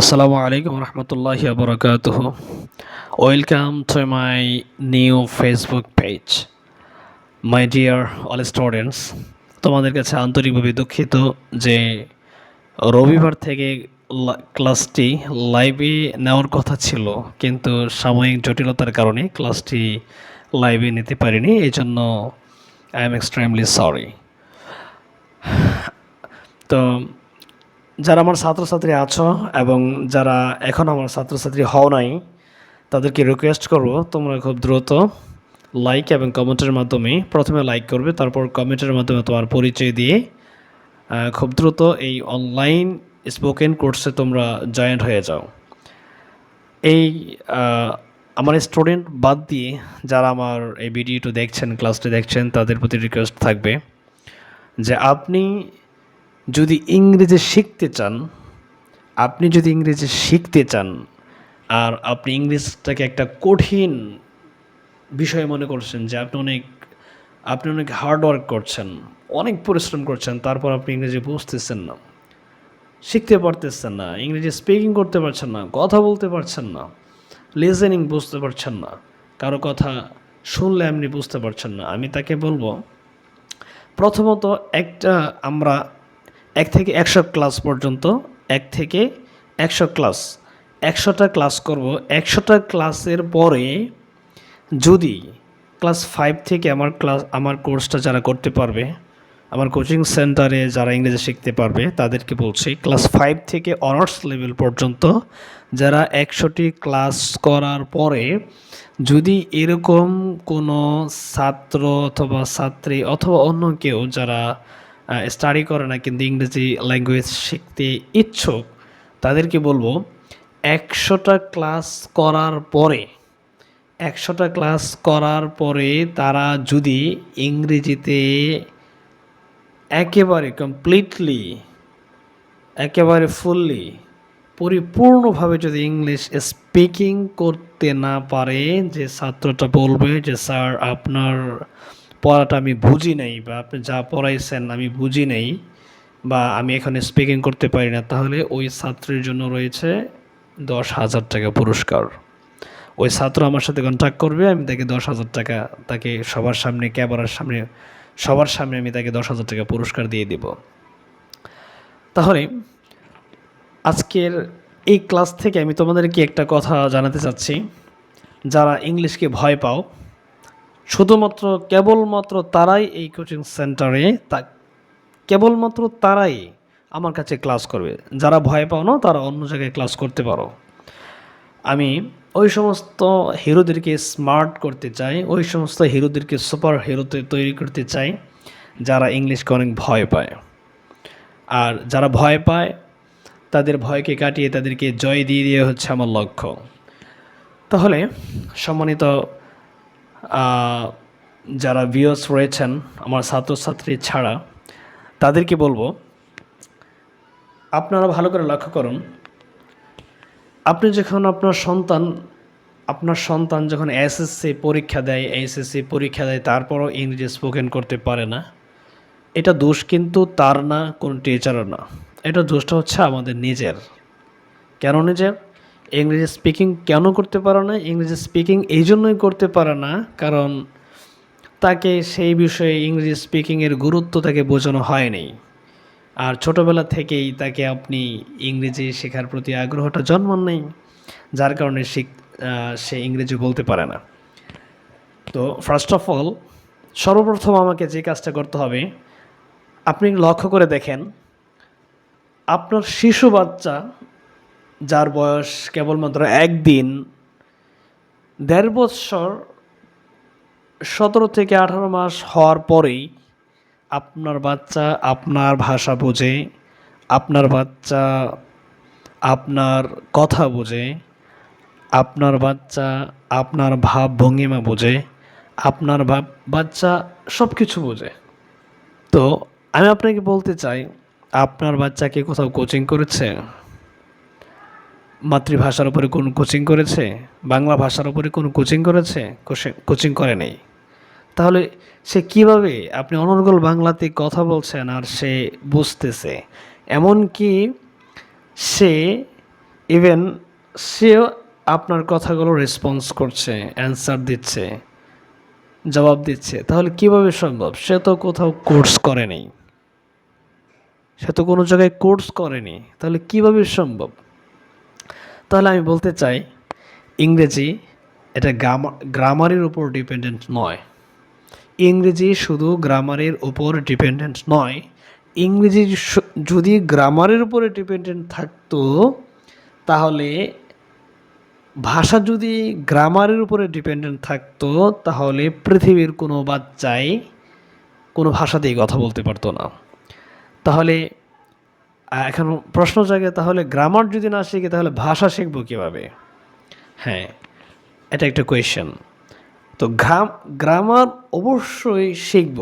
Assalamu আলাইকুম warahmatullahi wabarakatuh. Welcome to my new Facebook page my dear all students তোমাদের কাছে আন্তরিকভাবে দুঃখিত যে রবিবার থেকে ক্লাসটি লাইভে নেওয়ার কথা ছিল, কিন্তু সাময়িক জটিলতার কারণে ক্লাসটি লাইভে নিতে পারিনি এই জন্য আই এম এক্সট্রিমলি সরি তো যারা আমার ছাত্রছাত্রী আছো এবং যারা এখন আমার ছাত্রছাত্রী হও নাই, তাদেরকে রিকোয়েস্ট করব তোমরা খুব দ্রুত লাইক এবং কমেন্টের মাধ্যমে, প্রথমে লাইক করবে, তারপর কমেন্টের মাধ্যমে তোমার পরিচয় দিয়ে খুব দ্রুত এই অনলাইন স্পোকেন কোর্সে তোমরা জয়েন্ট হয়ে যাও। এই আমার স্টুডেন্ট বাদ দিয়ে যারা আমার এই ভিডিওটি দেখছেন ক্লাসটি দেখছেন, তাদের প্রতি রিকোয়েস্ট থাকবে যে আপনি যদি ইংরেজি শিখতে চান, আপনি যদি ইংরেজি শিখতে চান, আর আপনি ইংরেজটাকে একটা কঠিন বিষয় মনে করছেন যে আপনি অনেক আপনি অনেক হার্ড ওয়ার্ক করছেন, অনেক পরিশ্রম করছেন, তারপর আপনি ইংরেজি বুঝতেছেন না, শিখতে পারতেছেন না, ইংরেজি স্পিকিং করতে পারছেন না, কথা বলতে পারছেন না লিসেনিং বুঝতে পারছেন না, কারও কথা শুনলে আপনি বুঝতে পারছেন না, আমি তাকে বলব, প্রথমত একটা আমরা এক থেকে একশো ক্লাস পর্যন্ত, এক থেকে একশো ক্লাস, একশোটা ক্লাস করব। একশোটা ক্লাসের পরে যদি ক্লাস ফাইভ থেকে আমার ক্লাস, আমার কোর্সটা যারা করতে পারবে, আমার কোচিং সেন্টারে যারা ইংরেজি শিখতে পারবে, তাদেরকে বলছি ক্লাস ফাইভ থেকে অনার্স লেভেল পর্যন্ত যারা একশোটি ক্লাস করার পরে যদি এরকম কোনো ছাত্র অথবা ছাত্রী অথবা অন্য কেউ যারা স্টাডি করে না কিন্তু ইংরেজি ল্যাঙ্গুয়েজ শিখতে ইচ্ছুক, তাদেরকে বলব একশোটা ক্লাস করার পরে, একশোটা ক্লাস করার পরে তারা যদি ইংরেজিতে একেবারে কমপ্লিটলি একেবারে ফুললি পরিপূর্ণভাবে যদি ইংলিশ স্পিকিং করতে না পারে, যে ছাত্রটা বলবে যে স্যার আপনার পড়াটা আমি বুঝি নাই বা আপনি যা পড়াইছেন আমি বুঝি নাই বা আমি এখানে স্পিকিং করতে পারি না, তাহলে ওই ছাত্রের জন্য রয়েছে দশ হাজার টাকা পুরস্কার। ওই ছাত্র আমার সাথে কন্ট্যাক্ট করবে, আমি তাকে দশ হাজার টাকা, তাকে সবার সামনে, ক্যামেরার সামনে, সবার সামনে আমি তাকে দশ হাজার টাকা পুরস্কার দিয়ে দেব। তাহলে আজকের এই ক্লাস থেকে আমি তোমাদেরকে একটা কথা জানাতে চাচ্ছি। যারা ইংলিশকে ভয় পাও শুধুমাত্র, কেবলমাত্র তারাই এই কোচিং সেন্টারে তা কেবলমাত্র তারাই আমার কাছে ক্লাস করবে। যারা ভয় পাও না, তারা অন্য জায়গায় ক্লাস করতে পারো। আমি ওই সমস্ত হিরোদেরকে স্মার্ট করতে চাই, ওই সমস্ত হিরোদেরকে সুপার হিরোতে তৈরি করতে চাই, যারা ইংলিশকে অনেক ভয় পায়। আর যারা ভয় পায়, তাদের ভয়কে কাটিয়ে তাদেরকে জয় দিয়ে দিয়ে হচ্ছে আমার লক্ষ্য। তাহলে সম্মানিত যারা ভিওস রয়েছেন, আমার ছাত্রছাত্রী ছাড়া, তাদেরকে বলব, আপনারা ভালো করে লক্ষ্য করুন। আপনি যখন আপনার সন্তান আপনার সন্তান যখন এসএসসি পরীক্ষা দেয় এসএসসি পরীক্ষা দেয়, তারপরও ইংরেজি স্পোকেন করতে পারে না, এটা দোষ কিন্তু তার না, কোনো টিচারও না। এটা দোষটা হচ্ছে আমাদের নিজের। কেন নিজের? ইংরেজি স্পিকিং কেন করতে পারে না? ইংরেজি স্পিকিং এই জন্যই করতে পারে না, কারণ তাকে সেই বিষয়ে ইংরেজি স্পিকিংয়ের গুরুত্ব তাকে বোঝানো হয়নি। আর ছোটোবেলা থেকেই তাকে আপনি ইংরেজি শেখার প্রতি আগ্রহটা জন্মান নেই, যার কারণে শিখ সে ইংরেজি বলতে পারে না। তো ফার্স্ট অফ অল সর্বপ্রথম আমাকে যে কাজটা করতে হবে, আপনি লক্ষ্য করে দেখেন, আপনার শিশু বাচ্চা যার বয়স কেবলমাত্র একদিন, দেড় বৎসর সতেরো থেকে আঠারো মাস হওয়ার পরেই আপনার বাচ্চা আপনার ভাষা বোঝে, আপনার বাচ্চা আপনার কথা বোঝে, আপনার বাচ্চা আপনার ভাব ভঙ্গিমা বোঝে, আপনার ভাব বাচ্চা সব কিছু বোঝে। তো আমি আপনাকে বলতে চাই, আপনার বাচ্চাকে কোথাও কোচিং করেছে? মাতৃভাষার উপরে কোনো কোচিং করেছে? বাংলা ভাষার উপরে কোনো কোচিং করেছে? কোচিং করে নেই। তাহলে সে কীভাবে? আপনি অনর্গল বাংলাতে কথা বলছেন আর সে বুঝতেছে। এমনকি সে ইভেন সেও আপনার কথাগুলো রেসপন্স করছে অ্যান্সার দিচ্ছে, জবাব দিচ্ছে। তাহলে কীভাবে সম্ভব? সে তো কোথাও কোর্স করেনি। সে তো কোনো জায়গায় কোর্স করেনি। তাহলে কীভাবে সম্ভব? তাহলে আমি বলতে চাই, ইংরেজি এটা গ্রামারের উপর ডিপেন্ডেন্ট নয়। ইংরেজি শুধু গ্রামারের উপর ডিপেন্ডেন্ট নয়, ইংরেজি যদি গ্রামারের উপরে ডিপেন্ডেন্ট থাকতো, তাহলে ভাষা যদি গ্রামারের উপরে ডিপেন্ডেন্ট থাকতো, তাহলে পৃথিবীর কোনো বাচ্চাই কোনো ভাষাতেই কথা বলতে পারতো না। তাহলে এখন প্রশ্ন জাগে, তাহলে গ্রামার যদি না শিখে, তাহলে ভাষা শিখব কীভাবে? হ্যাঁ এটা একটা কোয়েশ্চেন তো গ্রাম গ্রামার অবশ্যই শিখব,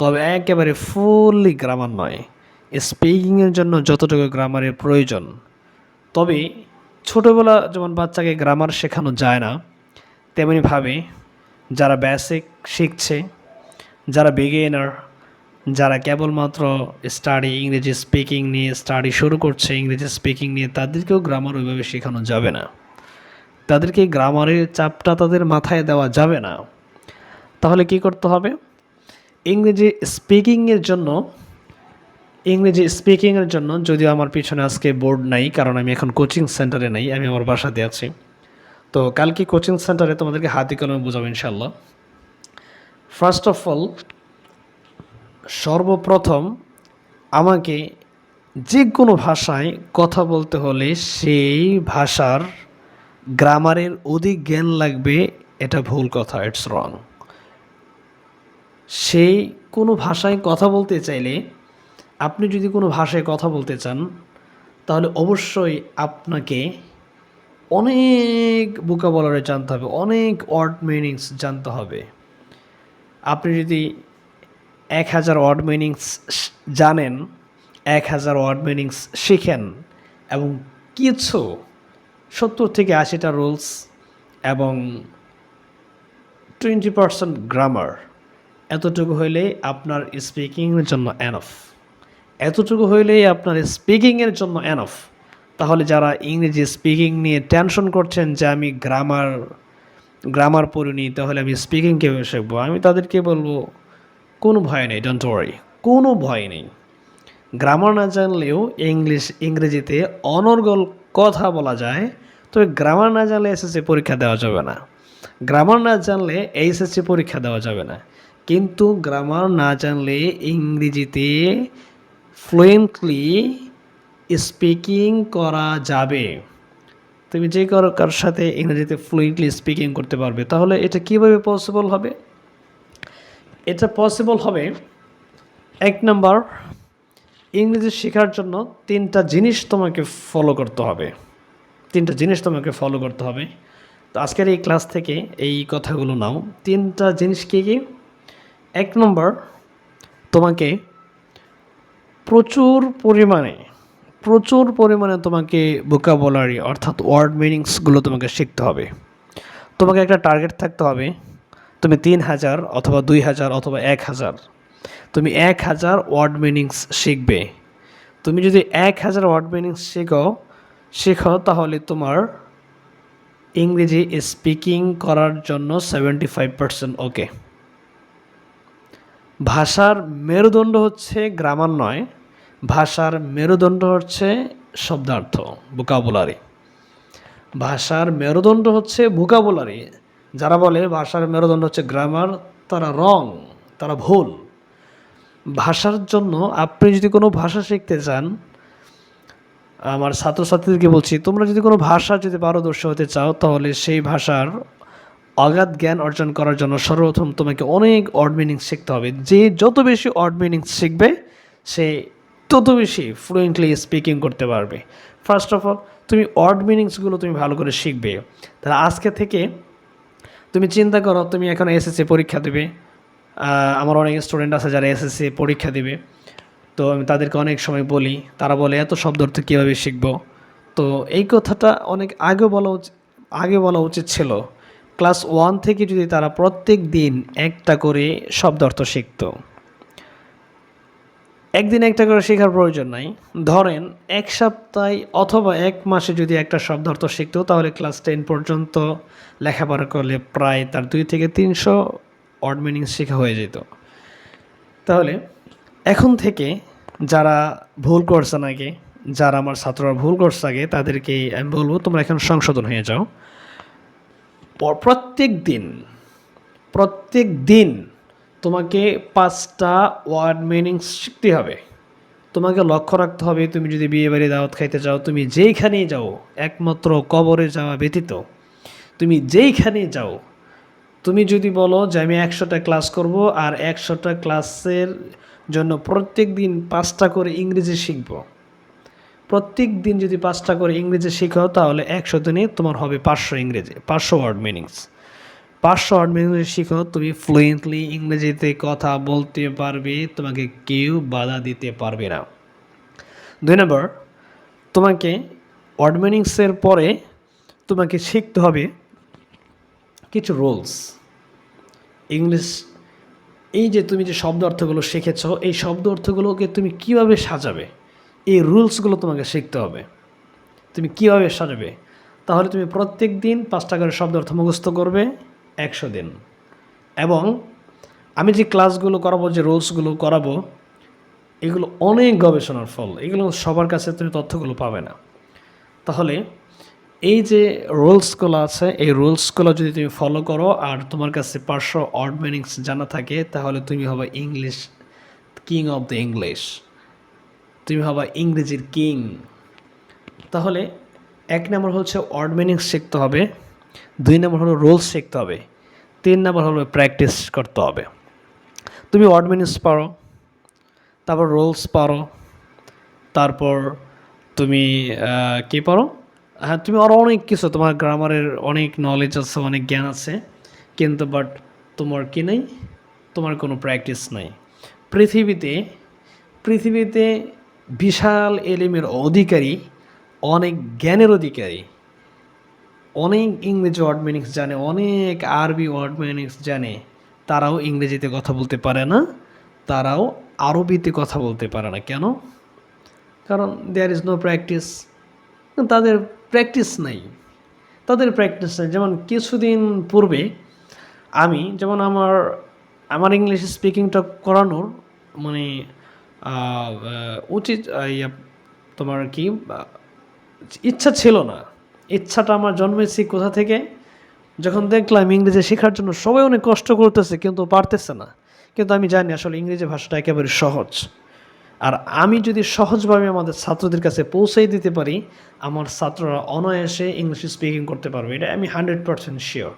তবে একেবারে ফুললি গ্রামার নয়। স্পিকিংয়ের জন্য যতটুকু গ্রামারের প্রয়োজন। তবে ছোটোবেলা যেমন বাচ্চাকে গ্রামার শেখানো যায় না, তেমনিভাবে যারা বেসিক শিখছে, যারা বিগিনার যারা কেবলমাত্র স্টাডি ইংরেজি স্পিকিং নিয়ে স্টাডি শুরু করছে, ইংরেজি স্পিকিং নিয়ে তাদেরকেও গ্রামার ওইভাবে শেখানো যাবে না। তাদেরকে গ্রামারের চাপটা তাদের মাথায় দেওয়া যাবে না। তাহলে কি করতে হবে? ইংরেজি স্পিকিংয়ের জন্য, ইংরেজি স্পিকিংয়ের জন্য, যদিও আমার পিছনে আজকে বোর্ড নাই, কারণ আমি এখন কোচিং সেন্টারে নাই, আমি আমার বাসাতে আছি। তো কালকে কোচিং সেন্টারে তোমাদেরকে হাতি কলমে বোঝাবো ইনশাল্লাহ ফার্স্ট অফ অল সর্বপ্রথম আমাকে যে কোনো ভাষায় কথা বলতে হলে সেই ভাষার গ্রামারের অধিক জ্ঞান লাগবে, এটা ভুল কথা ইটস রং সেই কোনো ভাষায় কথা বলতে চাইলে আপনি যদি কোনো ভাষায় কথা বলতে চান, তাহলে অবশ্যই আপনাকে অনেক বুকাবলারে জানতে হবে, অনেক ওয়ার্ড মিনিংস জানতে হবে। আপনি যদি এক হাজার ওয়ার্ড মিনিংস জানেন, এক হাজার ওয়ার্ড মিনিংস শিখেন এবং কিছু সত্তর থেকে আশিটা রুলস এবং টোয়েন্টি পার্সেন্ট গ্রামার এতটুকু হইলেই আপনার স্পিকিংয়ের জন্য এনফ এতটুকু হইলেই আপনার স্পিকিংয়ের জন্য এনফ তাহলে যারা ইংরেজি স্পিকিং নিয়ে টেনশন করছেন যে আমি গ্রামার গ্রামার পড়িনি, তাহলে আমি স্পিকিং কীভাবে শিখব। আমি তাদেরকে বলব কোনো ভয় নেই ডোন্ট ওয়ারি কোনো ভয় নেই। গ্রামার না জানলেও ইংলিশ, ইংরেজিতে অনর্গল কথা বলা যায়, তবে গ্রামার না জানলে এসএসসি পরীক্ষা দেওয়া যাবে না। গ্রামার না জানলে এইচএসসি পরীক্ষা দেওয়া যাবে না। কিন্তু গ্রামার না জানলে ইংরেজিতে ফ্লুয়েন্টলি স্পিকিং করা যাবে। তুমি যে কারও, কারোর সাথে ইংরেজিতে ফ্লুয়েন্টলি স্পিকিং করতে পারবে, তাহলে এটা কীভাবে পসিবল হবে? এটা পসিবল হবে এক নম্বর ইংরেজি শেখার জন্য তিনটা জিনিস তোমাকে ফলো করতে হবে। তিনটা জিনিস তোমাকে ফলো করতে হবে। তো আজকের এই ক্লাস থেকে এই কথাগুলো নাও। তিনটা জিনিস কী কী? এক নম্বর তোমাকে প্রচুর পরিমাণে প্রচুর পরিমাণে তোমাকে ভোকাবুলারি অর্থাৎ ওয়ার্ড মিনিংসগুলো তোমাকে শিখতে হবে। তোমাকে একটা টার্গেট থাকতে হবে। তুমি তিন হাজার অথবা দুই হাজার অথবা এক হাজার। তুমি এক হাজার ওয়ার্ড মিনিংস শিখবে। তুমি যদি এক হাজার ওয়ার্ড মিনিংস শেখো শেখো তাহলে তোমার ইংরেজি স্পিকিং করার জন্য সেভেন্টি ফাইভ পার্সেন্ট ওকে ভাষার মেরুদণ্ড হচ্ছে গ্রামার নয়, ভাষার মেরুদণ্ড হচ্ছে শব্দার্থ ভোকাবুলারি ভাষার মেরুদণ্ড হচ্ছে ভোকাবুলারি যারা বলে ভাষার মেরুদণ্ড হচ্ছে গ্রামার তারা রং তারা ভুল। ভাষার জন্য আপনি যদি কোনো ভাষা শিখতে চান, আমার ছাত্রছাত্রীদেরকে বলছি, তোমরা যদি কোনো ভাষা যদি পারদর্শী হতে চাও, তাহলে সেই ভাষার অগাধ জ্ঞান অর্জন করার জন্য সর্বপ্রথম তোমাকে অনেক ওয়ার্ড মিনিং শিখতে হবে। যে যত বেশি ওয়ার্ড মিনিংস শিখবে, সে তত বেশি ফ্লুয়েন্টলি স্পিকিং করতে পারবে। ফার্স্ট অফ অল তুমি ওয়ার্ড মিনিংসগুলো তুমি ভালো করে শিখবে। তাহলে আজকে থেকে তুমি চিন্তা করো, তুমি এখন এসএসসি পরীক্ষা দেবে। আমার অনেক স্টুডেন্ট আছে যারা এসএসসি পরীক্ষা দেবে। তো আমি তাদেরকে অনেক সময় বলি, তারা বলে, এত শব্দ অর্থ কীভাবে শিখব? তো এই কথাটা অনেক আগে বলা উচিত আগে বলা উচিত ছিল। ক্লাস ওয়ান থেকে যদি তারা প্রত্যেক দিন একটা করে শব্দ অর্থ শিখতো। একদিন একটা করে শেখার প্রয়োজন নাই। ধরেন, এক সপ্তাহে অথবা এক মাসে যদি একটা শব্দার্থ শিখতো, তাহলে ক্লাস টেন পর্যন্ত লেখাপড়া করলে প্রায় তার দুই থেকে তিনশো ওয়ার্ড মিনিং শেখা হয়ে যেত। তাহলে, এখন থেকে যারা ভুল করছে আগে, যারা আমার ছাত্ররা ভুল করছে আগে, তাদেরকে আমি বলব, তোমরা এখন সংশোধন হয়ে যাও। প্রত্যেক দিন প্রত্যেক দিন তোমাকে পাঁচটা ওয়ার্ড মিনিং শিখতে হবে। তোমাকে লক্ষ্য রাখতে হবে, তুমি যদি বিয়ে বাড়ি, দাওয়াত খাইতে যাও তুমি যেইখানেই যাও, একমাত্র কবরে যাওয়া ব্যতীত, তুমি যেইখানেই যাও, তুমি যদি বলো যে আমি একশোটা ক্লাস করব আর একশোটা ক্লাসের জন্য প্রত্যেক দিন পাঁচটা করে ইংরেজি শিখব। প্রত্যেক দিন যদি পাঁচটা করে ইংরেজি শিখো তাহলে একশো দিনে তোমার হবে পাঁচশো ইংরেজি, পাঁচশো ওয়ার্ড মিনিংস পাঁচশো ওয়ার্ড মিনিংস শিখো তুমি ফ্লুয়েন্টলি ইংরেজিতে কথা বলতে পারবে, তোমাকে কেউ বাধা দিতে পারবে না। দুই নম্বর, তোমাকে ওয়ার্ড মিনিংসের পরে তোমাকে শিখতে হবে কিছু রুলস ইংলিশ, এই যে তুমি যে শব্দ অর্থগুলো শিখেছ, এই শব্দ অর্থগুলোকে তুমি কীভাবে সাজাবে, এই রুলসগুলো তোমাকে শিখতে হবে। তুমি কীভাবে সাজাবে? তাহলে তুমি প্রত্যেক দিন পাঁচটা করে শব্দ অর্থ মুখস্থ করবে একশো দিন। এবং আমি যে ক্লাসগুলো করাবো, যে রোলসগুলো করাবো, এগুলো অনেক গবেষণার ফল। এগুলো সবার কাছে তুমি তথ্যগুলো পাবে না। তাহলে এই যে রুলসগুলো আছে, এই রুলসগুলো যদি তুমি ফলো করো আর তোমার কাছে পাঁচশো অড মিনিংস জানা থাকে, তাহলে তুমি হবে English king of the English তুমি হবা ইংরেজির কিং তাহলে এক নম্বর হচ্ছে অড মিনিংস শিখতে হবে। দুই নম্বর হলো রুলস শিখতে হবে। তিন নম্বর হলো প্র্যাকটিস করতে হবে। তুমি ওয়ার্ড মিনিংস পারো, তারপর রোলস পারো, তারপর তুমি কি পারো? হ্যাঁ তুমি আরও অনেক কিছু, তোমার গ্রামারের অনেক নলেজ আছে, অনেক জ্ঞান আছে, কিন্তু বাট তোমার কি নেই? তোমার কোনো প্র্যাকটিস নাই। পৃথিবীতে পৃথিবীতে বিশাল এলিমের অধিকারী, অনেক জ্ঞানের অধিকারী অনেক ইংরেজি ওয়ার্ড মিনিংস জানে, অনেক আরবি ওয়ার্ড মিনিংস জানে। তারাও ইংরেজিতে কথা বলতে পারে না, তারাও আরবিতে কথা বলতে পারে না। কেন? কারণ দেয়ার ইজ নো প্র্যাকটিস তাদের প্র্যাকটিস নাই। তাদের প্র্যাকটিস নেই। যেমন কিছুদিন পূর্বে আমি, যেমন আমার আমার ইংলিশ স্পিকিংটা করানোর মানে উচিত তোমার কি ইচ্ছা ছিল না। ইচ্ছাটা আমার জন্মেছি কোথা থেকে? যখন দেখলাম ইংরেজি শেখার জন্য সবাই অনেক কষ্ট করতেছে, কিন্তু পারতেছে না। কিন্তু আমি জানি আসলে ইংরেজি ভাষাটা একেবারে সহজ। আর আমি যদি সহজভাবে আমাদের ছাত্রদের কাছে পৌঁছেই দিতে পারি, আমার ছাত্ররা অনায়াসে ইংলিশ স্পিকিং করতে পারবে। এটা আমি হান্ড্রেড পারসেন্ট শিওর।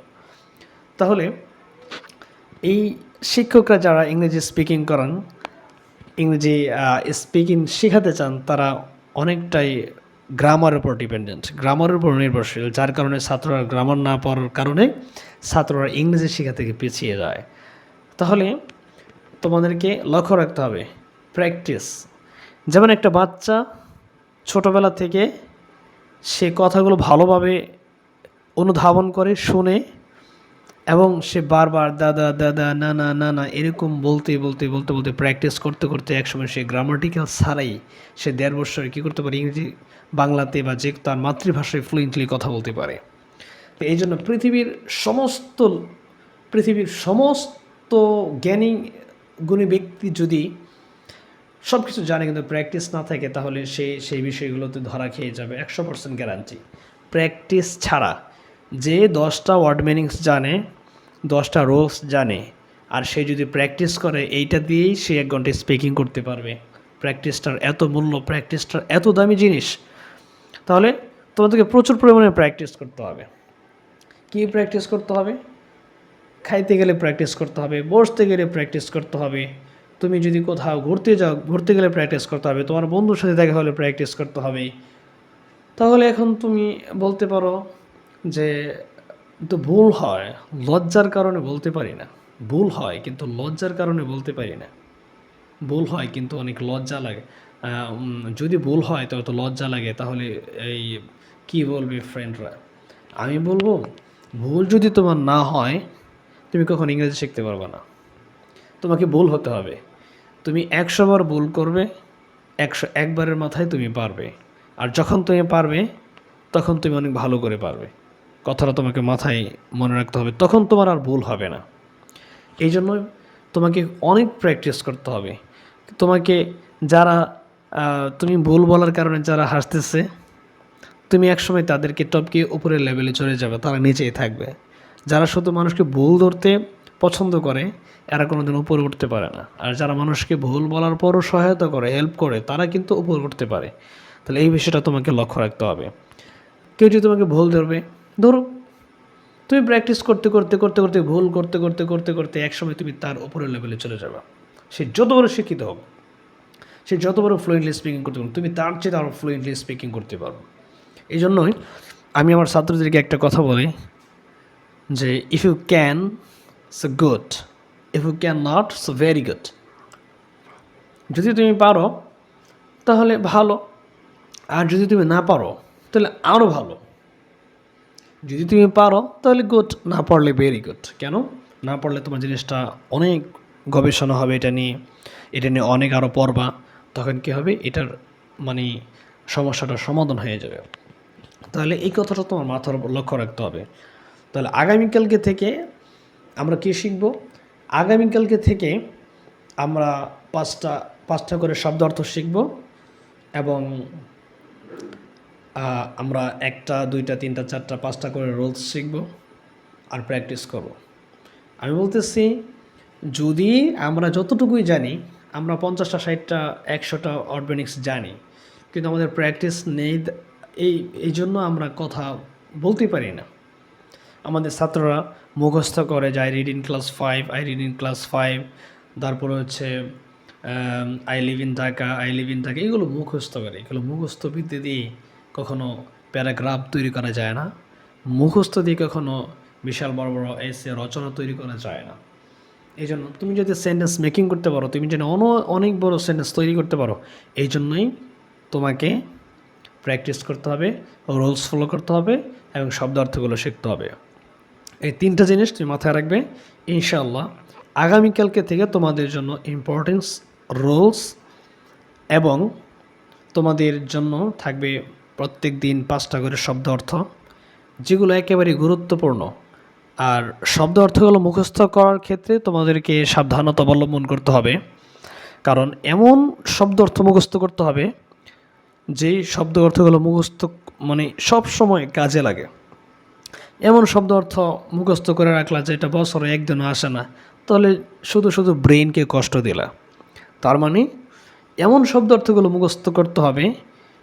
তাহলে, এই শিক্ষকরা যারা ইংরেজি স্পিকিং করান, ইংরেজি স্পিকিং শেখাতে চান, তারা অনেকটাই গ্রামারের উপর ডিপেন্ডেন্ট গ্রামারের উপর নির্ভরশীল, যার কারণে ছাত্ররা গ্রামার না পড়ার কারণে ছাত্ররা ইংরেজি শেখা থেকে পিছিয়ে যায়। তাহলে তোমাদেরকে লক্ষ্য রাখতে হবে প্র্যাকটিস যেমন একটা বাচ্চা ছোটোবেলা থেকে সে কথাগুলো ভালোভাবে অনুধাবন করে, শুনে, এবং সে বারবার দাদা দাদা না না না না, এরকম বলতে বলতে বলতে বলতে প্র্যাকটিস করতে করতে একসময় সে গ্রামাটিক্যাল ছাড়াই সে দেড় বছরে কী করতে পারে? ইংরেজি বাংলাতে বা যে তার মাতৃভাষায় ফ্লুয়েন্টলি কথা বলতে পারে। তো এই জন্য পৃথিবীর সমস্ত পৃথিবীর সমস্ত জ্ঞানী গুণী ব্যক্তি যদি সব কিছু জানে কিন্তু প্র্যাকটিস না থাকে, তাহলে সে সেই বিষয়গুলোতে ধরা খেয়ে যাবে একশো পার্সেন্ট গ্যারান্টি প্র্যাকটিস ছাড়া যে দশটা ওয়ার্ড মিনিংস জানে, দশটা রোলস জানে, আর সে যদি প্র্যাকটিস করে, এইটা দিয়েই সে এক ঘন্টায় স্পিকিং করতে পারবে। প্র্যাকটিসটার এত মূল্য প্র্যাকটিসটার এত দামি জিনিস তাহলে তোমাদেরকে প্রচুর পরিমাণে প্র্যাকটিস করতে হবে। কী প্র্যাকটিস করতে হবে? খাইতে গেলে প্র্যাকটিস করতে হবে, বসতে গেলে প্র্যাকটিস করতে হবে। তুমি যদি কোথাও ঘুরতে যাও, ঘুরতে গেলে প্র্যাকটিস করতে হবে। তোমার বন্ধুর সাথে দেখা হলে প্র্যাকটিস করতে হবে। তাহলে এখন তুমি বলতে পারো যে, তো ভুল হয়। লজ্জার কারণে বলতে পারি না। ভুল হয়, কিন্তু লজ্জার কারণে বলতে পারি না। ভুল হয়, কিন্তু অনেক লজ্জা লাগে। যদি ভুল হয়, তো লজ্জা লাগে। তাহলে এই, কি বলবে ফ্রেন্ডরা আমি বলব, ভুল যদি তোমার না হয়, তুমি কখন ইংরেজি শিখতে পারবে না। তোমাকে ভুল হতে হবে। তুমি একশো বার ভুল করবে, একশো একবারের মাথায় তুমি পারবে। আর যখন তুমি পারবে, তখন তুমি অনেক ভালো করে পারবে। কথাটা তোমাকে মাথায় মনে রাখতে হবে, তখন তোমার আর ভুল হবে না। এই জন্য তোমাকে অনেক প্র্যাকটিস করতে হবে। তোমাকে যারা তুমি ভুল বলার কারণে যারা হাসতেছে, তুমি একসময় তাদেরকে টপকে উপরের লেভেলে চলে যাবে, তারা নিচেই থাকবে। যারা শুধু মানুষকে ভুল ধরতে পছন্দ করে, এরা কোনোদিন উপরে উঠতে পারে না। আর যারা মানুষকে ভুল বলার পরও সহায়তা করে হেল্প করে, তারা কিন্তু উপরে উঠতে পারে। তাহলে এই বিষয়টা তোমাকে লক্ষ্য রাখতে হবে। কেউ যদি তোমাকে ভুল ধরবে, ধরো, তুমি প্র্যাকটিস করতে করতে করতে করতে, ভুল করতে করতে করতে করতে একসময় তুমি তার উপরের লেভেলে চলে যাবে। সে যত বড় শিক্ষিত হোক সে যত বড় ফ্লুয়েন্টলি স্পিকিং করতে পারবে তুমি তার চেয়ে আরও ফ্লুয়েন্টলি স্পিকিং করতে পারবে এই জন্যই আমি আমার ছাত্রদেরকে একটা কথা বলি যে if you can so good if you can not so very good যদি তুমি পারো, তাহলে ভালো। আর যদি তুমি না পারো, তাহলে আরও ভালো। যদি তুমি পারো, তাহলে গুড না পারলে ভেরি গুড কেন? না পারলে তোমার জিনিসটা অনেক গবেষণা হবে এটা নিয়ে। এটা নিয়ে অনেক আরও পড়বা। তখন কী হবে? এটার মানে সমস্যাটার সমাধান হয়ে যাবে। তাহলে এই কথাটা তোমার মাথার উপর লক্ষ্য রাখতে হবে। তাহলে আগামীকালকে থেকে আমরা কী শিখব? আগামীকালকে থেকে আমরা পাঁচটা পাঁচটা করে শব্দ অর্থ শিখব এবং আমরা একটা, দুইটা, তিনটা, চারটা, পাঁচটা করে রোলস শিখব আর প্র্যাকটিস করব। আমি বলতেছি, যদি আমরা যতটুকুই জানি আমরা পঞ্চাশটা, ষাটটা, একশোটা অর্গানিক্স জানি। কিন্তু আমাদের প্র্যাকটিস নেই, এই এই জন্য আমরা কথা বলতে পারি না। আমাদের ছাত্ররা মুখস্থ করে যায় read in class five I read in class five তারপরে হচ্ছে I live in Dhaka I live in Dhaka এগুলো মুখস্থ করে। এগুলো মুখস্থ বিদ্যে দিয়ে কখনো প্যারাগ্রাফ তৈরি করা যায় না। মুখস্থ দিয়ে কখনো বিশাল বড় বড় এসে রচনা তৈরি করা যায় না। এই জন্য তুমি যদি সেন্টেন্স মেকিং করতে পারো, তুমি যেন অন, অনেক বড় সেন্টেন্স তৈরি করতে পারো এই জন্যই তোমাকে প্র্যাকটিস করতে হবে রুলস ফলো করতে হবে এবং শব্দ অর্থগুলো শিখতে হবে। এই তিনটা জিনিস তুমি মাথায় রাখবে, ইনশাআল্লাহ। আগামীকালকে থেকে তোমাদের জন্য ইম্পর্টেন্স রুলস এবং তোমাদের জন্য থাকবে প্রত্যেক দিন পাঁচটা করে শব্দ অর্থ, যেগুলো একেবারে গুরুত্বপূর্ণ। আর শব্দ অর্থগুলো মুখস্থ করার ক্ষেত্রে তোমাদেরকে সাবধানতা অবলম্বন করতে হবে। কারণ এমন শব্দ অর্থ মুখস্থ করতে হবে, যেই শব্দ অর্থগুলো মুখস্থ মানে সব সময় কাজে লাগে। এমন শব্দ অর্থ মুখস্থ করে রাখলা যেটা বছরে একদিনও আসে না, তাহলে শুধু শুধু ব্রেনকে কষ্ট দিলা। তার মানে এমন শব্দ অর্থগুলো মুখস্থ করতে হবে,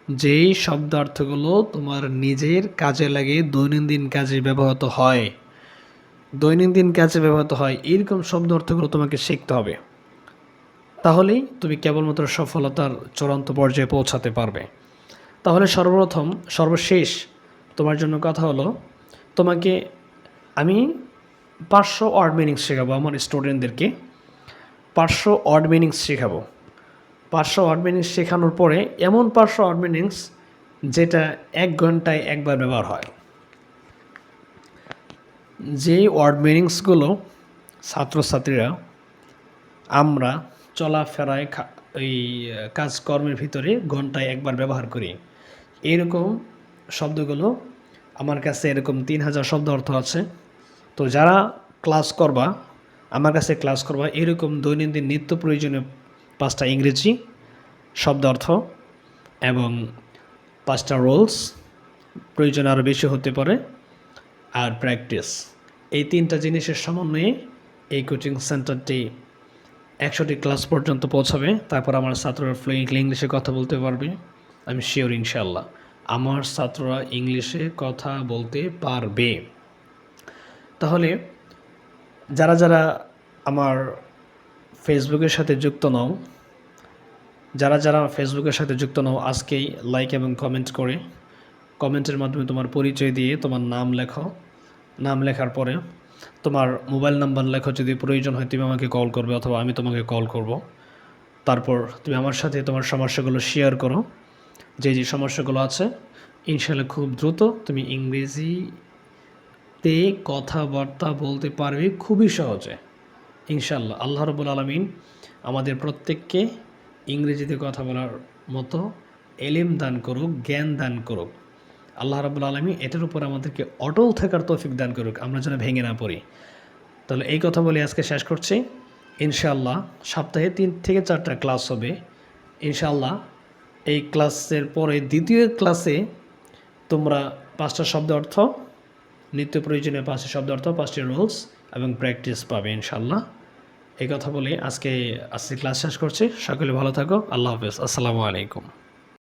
যেই শব্দ অর্থগুলো তোমার নিজের কাজে লাগে, দৈনন্দিন কাজে ব্যবহৃত হয়। দৈনন্দিন কাজে ব্যবহৃত হয়, এরকম শব্দ অর্থগুলো তোমাকে শিখতে হবে। তাহলেই তুমি কেবলমাত্র সফলতার চূড়ান্ত পর্যায়ে পৌঁছাতে পারবে। তাহলে সর্বপ্রথম, সর্বশেষ তোমার জন্য কথা হলো, তোমাকে আমি পাঁচশো ওয়ার্ড মিনিংস শেখাবো আমার স্টুডেন্টদেরকে পাঁচশো ওয়ার্ড মিনিংস শেখাবো। পাঁচশো ওয়ার্ড মিনিংস শেখানোর পরে এমন পাঁচশো ওয়ার্ড মিনিংস যেটা এক ঘন্টায় একবার ব্যবহার হয়। যেই ওয়ার্ড মিনিংসগুলো ছাত্রছাত্রীরা, আমরা চলাফেরায় এই, কাজকর্মের ভিতরে ঘন্টায় একবার ব্যবহার করি। এরকম শব্দগুলো, আমার কাছে এরকম তিন হাজার শব্দ অর্থ আছে। তো যারা ক্লাস করবা, আমার কাছে ক্লাস করবা, এরকম দৈনন্দিন নিত্য প্রয়োজনীয় পাঁচটা ইংরেজি শব্দ অর্থ এবং পাঁচটা রোলস প্রয়োজন আরও বেশি হতে পারে। আর প্র্যাকটিস এই তিনটা জিনিসের সমন্বয়ে এই কোচিং সেন্টারটি একশোটি ক্লাস পর্যন্ত পৌঁছাবে। তারপর আমার ছাত্ররা ফ্লুয়েন্টলি ইংলিশে কথা বলতে পারবে। আমি শিওর ইনশাল্লাহ আমার ছাত্ররা ইংলিশে কথা বলতে পারবে। তাহলে যারা যারা আমার ফেসবুকের সাথে যুক্ত নও, যারা যারা ফেসবুকের সাথে যুক্ত নও, আজকেই লাইক এবং কমেন্ট করে। কমেন্টের মাধ্যমে তোমার পরিচয় দিয়ে তোমার নাম লেখো নাম লেখার পরে তোমার মোবাইল নাম্বার লেখো, যদি প্রয়োজন হয় তুমি আমাকে কল করবে অথবা আমি তোমাকে কল করব। তারপর তুমি আমার সাথে তোমার সমস্যাগুলো শেয়ার করো। যে যে সমস্যাগুলো আছে ইনশাল্লাহ খুব দ্রুত তুমি ইংরেজিতে কথাবার্তা বলতে পারবে খুবই সহজে। ইনশাল্লাহ আল্লাহ রবুল আলমিন আমাদের প্রত্যেককে ইংরেজিতে কথা বলার মতো এলিম দান করুক, জ্ঞান দান করুক। আল্লাহ রাবুল আলমী এটার উপর আমাদেরকে অটল থাকার তৌফিক দান করুক, আমরা যেন ভেঙে না পড়ি। তাহলে এই কথা বলে আজকে শেষ করছি। ইনশাআল্লাহ সপ্তাহে তিন থেকে চারটা ক্লাস হবে। ইনশাআল্লাহ এই ক্লাসের পরে দ্বিতীয় ক্লাসে তোমরা পাঁচটা শব্দ অর্থ, নিত্য প্রয়োজনীয় পাঁচটি শব্দ অর্থ, পাঁচটি রুলস এবং প্র্যাকটিস পাবে ইনশাআল্লাহ। এই কথা বলে আজকে আজকে ক্লাস শেষ করছি। সকলে ভালো থাকো। আল্লাহ হাফেজ। আসসালামু আলাইকুম।